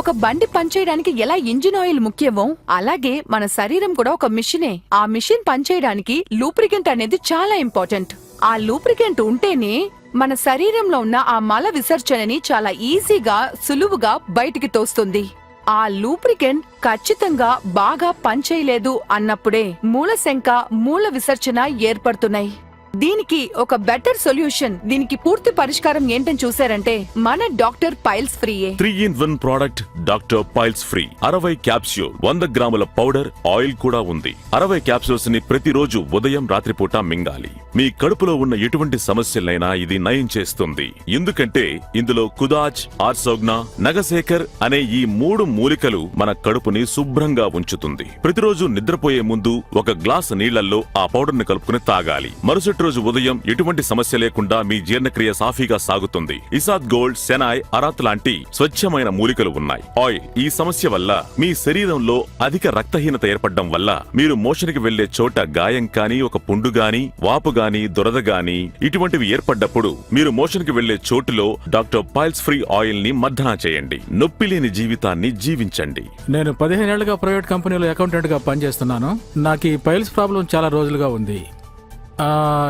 ఒక బండి పనిచేయడానికి ఎలా ఇంజిన్ ఆయిల్ ముఖ్యమో అలాగే మన శరీరం కూడా ఒక మిషనే. ఆ మిషన్ పనిచేయడానికి లూప్రికెంట్ అనేది చాలా ఇంపార్టెంట్. ఆ లూప్రికెంట్ ఉంటేనే మన శరీరంలో ఉన్న ఆ మల విసర్జనని చాలా ఈజీగా సులువుగా బయటికి తోస్తుంది. ఆ లూప్రికెంట్ ఖచ్చితంగా బాగా పనిచేయలేదు అన్నప్పుడే మూలశంక మూల విసర్జన ఏర్పడుతున్నాయి. దీనికి ఒక బెటర్ సొల్యూషన్ దీనికి పూర్తి పరిష్కారం ఏంటని చూసారంటే మన డాక్టర్ పైల్స్ ఫ్రీయే. Three in one product doctor piles free. అరవై క్యాప్స్యూల్ వంద గ్రాముల పౌడర్ ఆయిల్ కూడా ఉంది. అరవై క్యాప్సూల్స్ని ప్రతిరోజు ఉదయం రాత్రిపూట మింగాలి. మీ కడుపులో ఉన్న ఎటువంటి సమస్యలైనా ఇది నయం చేస్తుంది. ఎందుకంటే ఇందులో కుదాజ్ ఆర్సోగ్నా నగశేఖర్ అనే ఈ మూడు మూలికలు మన కడుపుని శుభ్రంగా ఉంచుతుంది. ప్రతిరోజు నిద్రపోయే ముందు ఒక గ్లాస్ నీళ్ళలో ఆ పౌడర్ని కలుపుకుని తాగాలి. మరుసటి రోజు ఉదయం ఎటువంటి సమస్య లేకుండా మీ జీర్ణక్రియ సాఫీగా సాగుతుంది. ఇసాద్ గోల్డ్ సెనాయ్ అరాత్ లాంటి స్వచ్ఛమైన మూలికలు ఉన్నాయి. ఆయిల్ ఈ సమస్య వల్ల మీ శరీరంలో అధిక రక్తహీనత ఏర్పడడం వల్ల మీరు మోషన్కి వెళ్ళే చోట గాయం కానీ ఒక పుండు గాని వాపు గాని దురద గాని ఇటువంటివి ఏర్పడ్డప్పుడు మీరు మోషన్కి వెళ్ళే చోటులో డాక్టర్ పైల్స్ ఫ్రీ ఆయిల్ని మర్ధనా చేయండి. నొప్పి లేని జీవితాన్ని జీవించండి. నేను పదిహేనేళ్ళుగా ప్రైవేట్ కంపెనీలో అకౌంటెంట్గా పనిచేస్తున్నాను. నాకు ఈ పైల్స్ ప్రాబ్లం చాలా రోజులుగా ఉంది.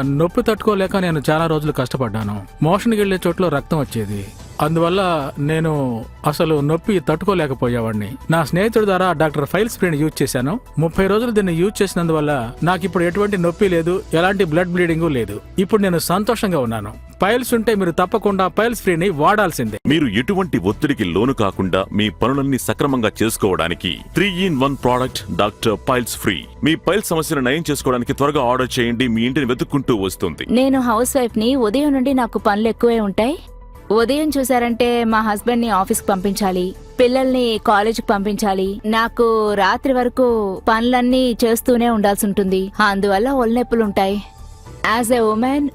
నొప్పి తట్టుకోలేక నేను చాలా రోజులు కష్టపడ్డాను. మోషన్కి వెళ్ళే చోట్ల రక్తం వచ్చేది. అందువల్ల నేను అసలు నొప్పి తట్టుకోలేకపోయేవాడిని. నా స్నేహితుడి ద్వారా డాక్టర్ ఫైల్ స్ప్రేని యూజ్ చేశాను. ముప్పై రోజులు దీన్ని యూజ్ చేసినందువల్ల నాకు ఇప్పుడు ఎటువంటి నొప్పి లేదు ఎలాంటి బ్లడ్ బ్లీడింగ్ లేదు. ఇప్పుడు నేను సంతోషంగా ఉన్నాను. పైల్స్ ఉంటే మీరు తప్పకుండా పైల్స్ ఫ్రీని వాడాల్సిందే. మీరు ఎటువంటి ఒత్తిడికి లోను కాకుండా మీ పనులన్నీ సక్రమంగా చేసుకోవడానికి three in one product doctor piles free. Me piles సమస్యను నయం చేసుకోవడానికి త్వరగా ఆర్డర్ చేయండి మీ ఇంటిని వెతుక్కుంటూ వస్తుంది. నేను హౌస్ వైఫ్ని ఉదయం నుండి నాకు పనులు ఎక్కువే ఉంటాయి. ఉదయం చూసారంటే మా హస్బెండ్ని ఆఫీస్కి పంపించాలి పిల్లల్ని కాలేజీకి పంపించాలి. నాకు రాత్రి వరకు పనులన్నీ చేస్తూనే ఉండాల్సి ఉంటుంది. అందువల్ల ఒళ్ళనొప్పులు ఉంటాయి. యాజ్ ఎ ఉమెన్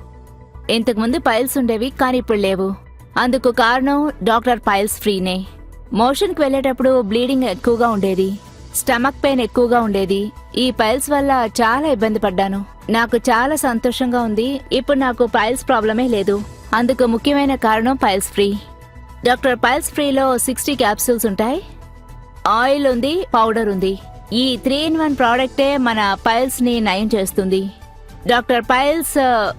ఇంతకుముందు పైల్స్ ఉండేవి కానీ ఇప్పుడు లేవు. అందుకు కారణం డాక్టర్ పైల్స్ ఫ్రీనే. మోషన్కి వెళ్ళేటప్పుడు బ్లీడింగ్ ఎక్కువగా ఉండేది. స్టమక్ పెయిన్ ఎక్కువగా ఉండేది. ఈ పైల్స్ వల్ల చాలా ఇబ్బంది పడ్డాను. నాకు చాలా సంతోషంగా ఉంది. ఇప్పుడు నాకు పైల్స్ ప్రాబ్లమే లేదు. అందుకు ముఖ్యమైన కారణం పైల్స్ ఫ్రీ. డాక్టర్ పైల్స్ ఫ్రీలో సిక్స్టీ క్యాప్సూల్స్ ఉంటాయి. ఆయిల్ ఉంది పౌడర్ ఉంది. ఈ త్రీ ఇన్ వన్ ప్రోడక్టే మన పైల్స్ని నయం చేస్తుంది. డాక్టర్ పైల్స్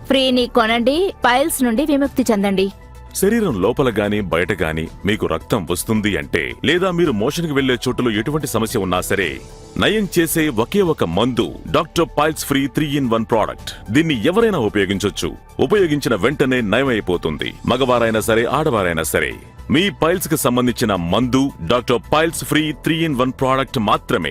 ఫ్రీని కొనండి. పైల్స్ నుండి విముక్తి చెందండి. శరీరం లోపల గాని బయట గాని మీకు రక్తం వస్తుంది అంటే లేదా మీరు మోషన్కి వెళ్ళే చోటులో ఎటువంటి సమస్య ఉన్నా సరే నయం చేసే ఒకే ఒక మందు doctor piles free three in one product. దీన్ని ఎవరైనా ఉపయోగించొచ్చు. ఉపయోగించిన వెంటనే నయమైపోతుంది. మగవారైనా సరే ఆడవారైనా సరే మీ పైల్స్కి సంబంధించిన మందు doctor piles free three in one product మాత్రమే.